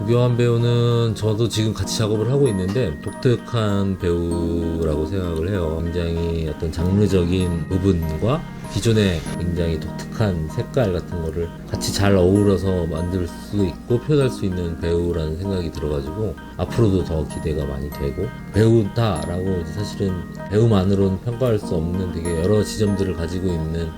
우교한 배우는 저도 지금 같이 작업을 하고 있는데 독특한 배우라고 생각을 해요. 굉장히 어떤 장르적인 부분과 기존의 굉장히 독특한 색깔 같은 거를 같이 잘 어우러서 만들 수 있고 표현할 수 있는 배우라는 생각이 들어가지고 앞으로도 더 기대가 많이 되고 배우다라고 사실은 배우만으로는 평가할 수 없는 되게 여러 지점들을 가지고 있는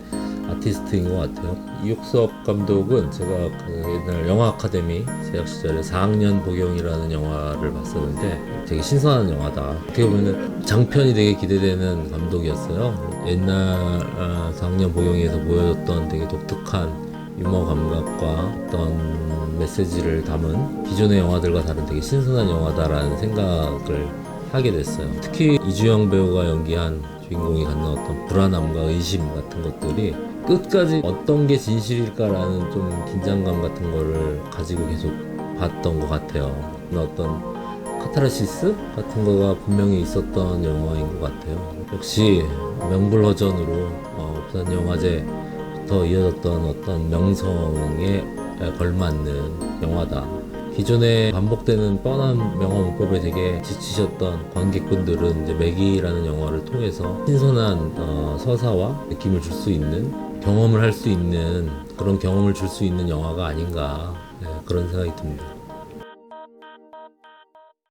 아티스트인 것 같아요. 이육석 감독은 제가 그 옛날 영화 아카데미 제작 시절에 4학년 복용이라는 영화를 봤었는데 되게 신선한 영화다. 어떻게 보면은 장편이 되게 기대되는 감독이었어요. 옛날 아, 4학년 복용에서 보여줬던 되게 독특한 유머 감각과 어떤 메시지를 담은 기존의 영화들과 다른 되게 신선한 영화다라는 생각을 하게 됐어요. 특히 이주영 배우가 연기한 주인공이 갖는 어떤 불안함과 의심 같은 것들이 끝까지 어떤 게 진실일까라는 좀 긴장감 같은 거를 가지고 계속 봤던 것 같아요. 어떤 카타르시스 같은 거가 분명히 있었던 영화인 것 같아요. 역시 명불허전으로 어, 부산 영화제부터 이어졌던 어떤 명성에 걸맞는 영화다. 기존에 반복되는 뻔한 명화 문법에 되게 지치셨던 관객분들은 이제 맥이라는 영화를 통해서 신선한 어, 서사와 느낌을 줄 수 있는 경험을 할 수 있는 그런 경험을 줄 수 있는 영화가 아닌가 네, 그런 생각이 듭니다.